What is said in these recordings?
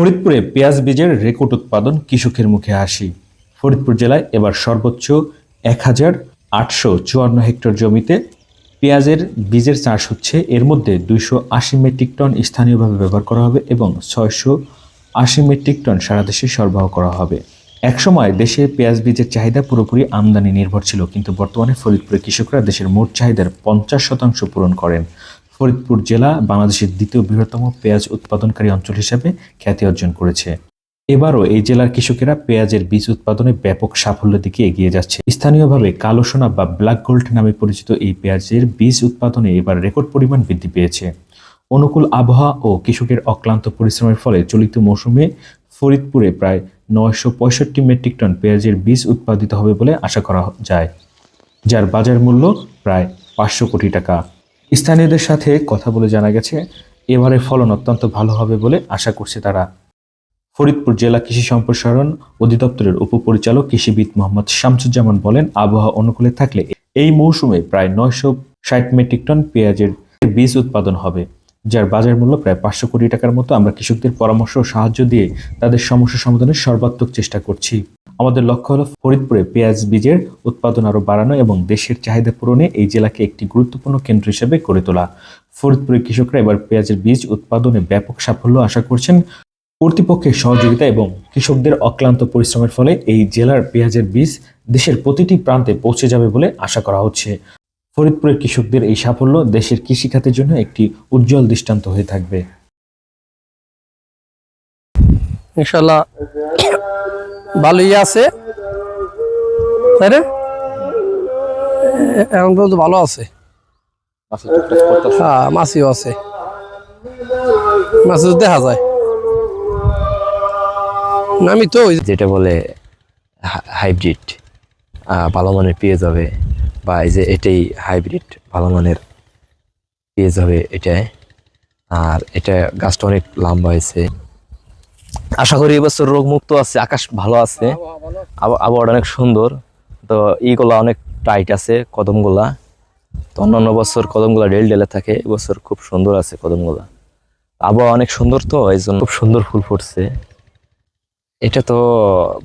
ফরিদপুরে পেঁয়াজ বীজের রেকর্ড উৎপাদন কৃষকের মুখে হাসি। ফরিদপুর জেলায় এবার সর্বোচ্চ এক হাজার আটশো চুয়ান্ন হেক্টর জমিতে পেঁয়াজের বীজের চাষ হচ্ছে। এর মধ্যে দুইশো আশি মেট্রিক টন স্থানীয়ভাবে ব্যবহার করা হবে এবং ছয়শো আশি মেট্রিক টন সারা দেশে সরবরাহ করা হবে। একসময় দেশে পেঁয়াজ বীজের চাহিদা পুরোপুরি আমদানি নির্ভর ছিল, কিন্তু বর্তমানে ফরিদপুরের কৃষকরা দেশের মোট চাহিদার পঞ্চাশ শতাংশ পূরণ করেন। ফরিদপুর জেলা বাংলাদেশের দ্বিতীয় বৃহত্তম পেঁয়াজ উৎপাদনকারী অঞ্চল হিসেবে খ্যাতি অর্জন করেছে। এবারও এই জেলার কৃষকেরা পেঁয়াজের বীজ উৎপাদনে ব্যাপক সাফল্যের দিকে এগিয়ে যাচ্ছে। স্থানীয়ভাবে কালো সোনা বা ব্ল্যাক গোল্ড নামে পরিচিত এই পেঁয়াজের বীজ উৎপাদনে এবার রেকর্ড পরিমাণ বৃদ্ধি পেয়েছে। অনুকূল আবহাওয়া ও কৃষকের অক্লান্ত পরিশ্রমের ফলে চলিত মৌসুমে ফরিদপুরে প্রায় নয়শো পঁয়ষট্টি মেট্রিক টন পেঁয়াজের বীজ উৎপাদিত হবে বলে আশা করা যায়। যার বাজার মূল্য প্রায় পাঁচশো কোটি টাকা। স্থানীয়দের সাথে কথা বলে জানা গেছে, এবারে ফলন অত্যন্ত ভালো হবে বলে আশা করছে তারা। ফরিদপুর জেলা কৃষি সম্প্রসারণ অধিদপ্তরের উপপরিচালক কৃষিবিদ মোহাম্মদ শামসুজ্জামান বলেন, আবহাওয়া অনুকূলে থাকলে এই মৌসুমে প্রায় নয়শো ষাট মেট্রিক টন পেঁয়াজের বীজ উৎপাদন হবে। যার বাজার মূল্য প্রায় পাঁচশো কোটি টাকার মতো, আমরা কৃষকদের পরামর্শ ও সাহায্য দিয়ে তাদের সমস্যা সমাধানের সর্বাত্মক চেষ্টা করছি। আমাদের লক্ষ্য হলো ফরিদপুরে পেঁয়াজ বীজের উৎপাদন আরও বাড়ানো এবং দেশের চাহিদা পূরণে এই জেলাকে একটি গুরুত্বপূর্ণ কেন্দ্র হিসেবে গড়ে তোলা। ফরিদপুরের কৃষকরা এবার পেঁয়াজের বীজ উৎপাদনে ব্যাপক সাফল্য আশা করছেন। কর্তৃপক্ষের সহযোগিতা এবং কৃষকদের অক্লান্ত পরিশ্রমের ফলে এই জেলার পেঁয়াজের বীজ দেশের প্রতিটি প্রান্তে পৌঁছে যাবে বলে আশা করা হচ্ছে। ফরিদপুরের কৃষকদের এই সাফল্য দেশের কৃষিখাতের জন্য একটি উজ্জ্বল দৃষ্টান্ত হয়ে থাকবে। ইনশাল্লাহ ভালোই আছে। তাই এখন পর্যন্ত ভালো আছে। হ্যাঁ মাছিও আছে। মাছ দেখা যায়। না, আমি তো ওই যেটা বলে হাইব্রিড ভালো মানের পেঁয়াজ হবে বা এই যে এটাই হাইব্রিড ভালো মানের পেঁয়াজ হবে এটাই আর এটা গাছটা অনেক লম্বা হয়েছে। আশা করি এবছর রোগ মুক্ত আছে আকাশ ভালো আছে। আবহাওয়াটা অনেক সুন্দর। তো ইগুলা অনেক টাইট আছে কদমগুলা। তো অন্যান্য বছর কদমগুলা ডেল ডেলে থাকে এবছর খুব সুন্দর আছে কদমগুলা। আবহাওয়া অনেক সুন্দর তো এই জন্য খুব সুন্দর ফুল ফুটছে। এটা তো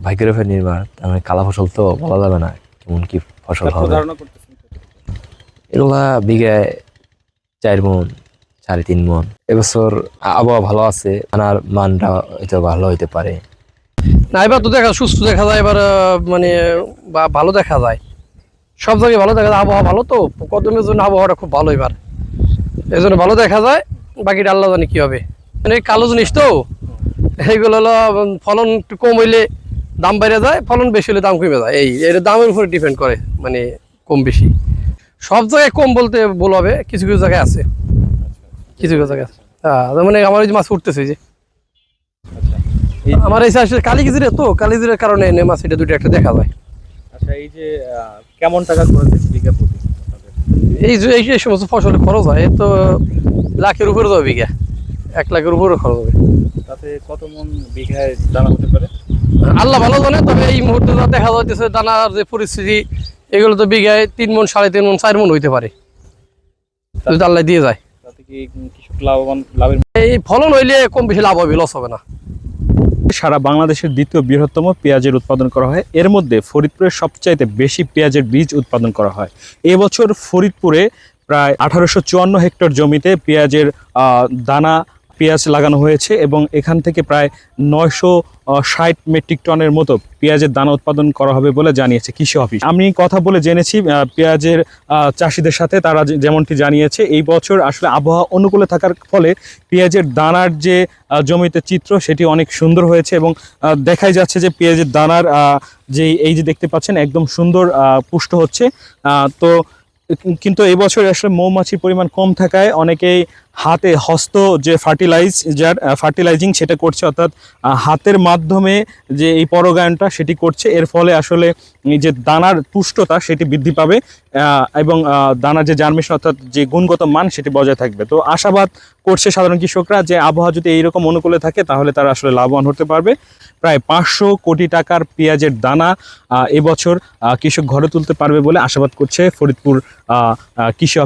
ভাগ্যের নির্ভর তার মানে কালা ফসল তো বলা যাবে না কেমন কি ফসল হবে। এগুলা বিঘায় চার মন সাড়ে তিন মন। এবছর আবহাওয়া ভালো আছে আনার মানটা হয়তো ভালো হইতে পারে। না এবার তো দেখা সুস্থ দেখা যায় এবার মানে বা ভালো দেখা যায়। সব জায়গায় ভালো দেখা যায় আবহাওয়া ভালো তো কদমের জন্য আবহাওয়াটা খুব ভালো এবার। এই জন্য ভালো দেখা যায় বাকিটা আল্লাহ জানে কি হবে। মানে কালো জিনিস তো এইগুলো হলো ফলন একটু কম হইলে দাম বেড়ে যায় ফলন বেশি হলে দাম কমে যায়। এই এটা দামের উপরে ডিপেন্ড করে মানে কম বেশি। সব জায়গায় কম বলতে ভুল হবে কিছু কিছু জায়গায় আছে। কিছু কিছু জায়গায় আছে। হ্যাঁ মানে আমার ওই যে মাছ উঠতেছে যে। আমার এই সাইডে কালিজিরে তো কালিজিরের কারণে এনে মাছ এটা দুটো একটা দেখা যায়। আচ্ছা এই যে কেমন টাকা খরচ বিঘা প্রতি? এই যে এই যে সমস্ত ফসলে খরচ হয় তো লাখের উপরে যাবে বিঘা। এক লাখের উপরে খরচ হবে। তাতে কত মন বিঘায় দানা হতে পারে? আল্লাহ ভালো জানে তবে এই মুহূর্তে যা দেখা যাচ্ছে দানার যে পরিস্থিতি এগুলো তো বিঘায় তিন মন সাড়ে তিন মন চার মন হইতে পারে। যদি আল্লাহ দিয়ে যায়। এই ফলন হইলে কম বেশি লাভ হবে লস হবে না। সারা বাংলাদেশের দ্বিতীয় বৃহত্তম পেঁয়াজের উৎপাদন করা হয়। এর মধ্যে ফরিদপুরের সবচাইতে বেশি পেঁয়াজের বীজ উৎপাদন করা হয়। এবছর ফরিদপুরে প্রায় আঠারোশো চুয়ান্ন হেক্টর জমিতে পেঁয়াজের আহ, দানা পেঁয়াজ লাগানো হয়েছে এবং এখান থেকে প্রায় নয়শো ষাট মেট্রিক টনের মতো পেঁয়াজের দানা উৎপাদন করা হবে বলে জানিয়েছে কৃষি অফিস। আমি কথা বলে জেনেছি পেঁয়াজের চাষিদের সাথে, তারা যেমনটি জানিয়েছে, এই বছর আসলে আবহাওয়া অনুকূলে থাকার ফলে পেঁয়াজের দানার যে জমিতে চিত্র, সেটি অনেক সুন্দর হয়েছে এবং দেখাই যাচ্ছে যে পেঁয়াজের দানার যে, এই যে দেখতে পাচ্ছেন, একদম সুন্দর পুষ্ট হচ্ছে। তো, কিন্তু এই বছর আসলে মৌমাছির পরিমাণ কম থাকায় অনেকেই হাতে হস্ত যে ফার্টিলাইজার ফার্টিলাইজিং সেটা করছে, অর্থাৎ হাতের মাধ্যমে যে এই পরগায়নটা সেটি করছে, এর ফলে আসলে যে দানার পুষ্টতা সেটি বৃদ্ধি পাবে এবং দানার যে জার্মেশন অর্থাৎ যে গুণগত মান সেটি বজায় থাকবে। তো আশাবাদ করছে সাধারণ কৃষকরা যে আবহাওয়া যদি এইরকম অনুকূলে থাকে, তাহলে তারা আসলে লাভবান হতে পারবে। প্রায় পাঁচশো কোটি টাকার পেঁয়াজের দানা এবছর কৃষক ঘরে তুলতে পারবে বলে আশাবাদ করছে ফরিদপুর কৃষি